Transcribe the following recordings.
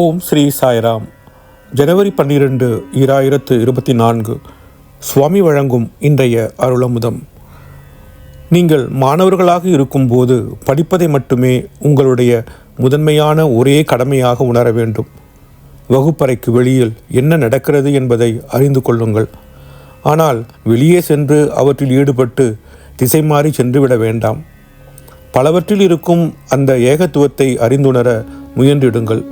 ஓம் ஸ்ரீ சாய்ராம். ஜனவரி பன்னிரெண்டு ஈராயிரத்து இருபத்தி நான்கு சுவாமி வழங்கும் இன்றைய அருளமுதம். நீங்கள் மாணவர்களாக இருக்கும்போது படிப்பதை மட்டுமே உங்களுடைய முதன்மையான ஒரே கடமையாக உணர வேண்டும். வகுப்பறைக்கு வெளியில் என்ன நடக்கிறது என்பதை அறிந்து கொள்ளுங்கள். ஆனால் வெளியே சென்று அவற்றில் ஈடுபட்டு திசை மாறி சென்றுவிட வேண்டாம். பலவற்றில் இருக்கும் அந்த ஏகத்துவத்தை அறிந்துணர முயன்றிடுங்கள்.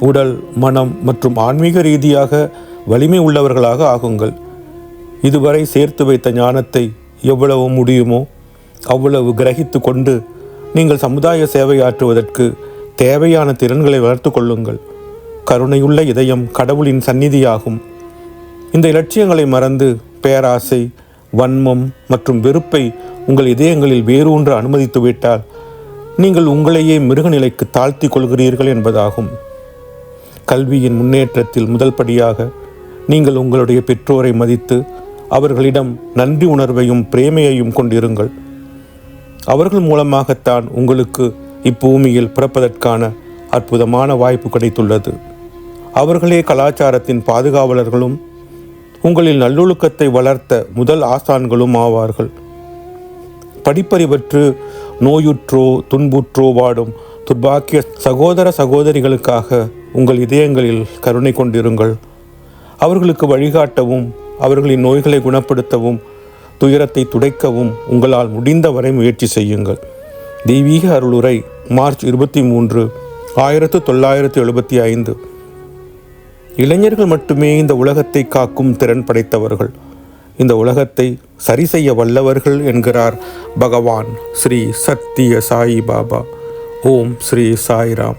உடல் மனம் மற்றும் ஆன்மீக ரீதியாக வலிமை உள்ளவர்களாக ஆகுங்கள். இதுவரை சேர்த்து வைத்த ஞானத்தை எவ்வளவு முடியுமோ அவ்வளவு கிரகித்து கொண்டு நீங்கள் சமுதாய சேவையாற்றுவதற்கு தேவையான திறன்களை வளர்த்து கொள்ளுங்கள். கருணையுள்ள இதயம் கடவுளின் சந்நிதியாகும். இந்த இலட்சியங்களை மறந்து பேராசை வன்மம் மற்றும் வெறுப்பை உங்கள் இதயங்களில் வேரூன்ற அனுமதித்துவிட்டால் நீங்கள் உங்களையே மிருகநிலைக்கு தாழ்த்தி கொள்கிறீர்கள் என்பதாகும். கல்வியின் முன்னேற்றத்தில் முதல் படியாக நீங்கள் உங்களுடைய பெற்றோரை மதித்து அவர்களிடம் நன்றி உணர்வையும் பிரேமையையும் கொண்டிருங்கள். அவர்கள் மூலமாகத்தான் உங்களுக்கு இப்பூமியில் பிறப்பதற்கான அற்புதமான வாய்ப்பு கிடைத்துள்ளது. அவர்களே கலாச்சாரத்தின் பாதுகாவலர்களும் உங்களில் நல்லொழுக்கத்தை வளர்த்த முதல் ஆசான்களும் ஆவார்கள். படிப்பறிவற்று நோயுற்றோ துன்புற்றோ வாடும் துர்பாக்கிய சகோதர சகோதரிகளுக்காக உங்கள் இதயங்களில் கருணை கொண்டிருங்கள். அவர்களுக்கு வழிகாட்டவும் அவர்களின் நோய்களை குணப்படுத்தவும் துயரத்தை துடைக்கவும் உங்களால் முடிந்தவரை முயற்சி செய்யுங்கள். தெய்வீக அருளுரை மார்ச் இருபத்தி மூன்று ஆயிரத்து தொள்ளாயிரத்து எழுபத்தி ஐந்து. இளைஞர்கள் மட்டுமே இந்த உலகத்தை காக்கும் திறன் படைத்தவர்கள். இந்த உலகத்தை சரி செய்ய வல்லவர்கள் என்கிறார் பகவான் ஸ்ரீ சத்திய சாயி பாபா. ஓம் ஸ்ரீ சாய்ராம்.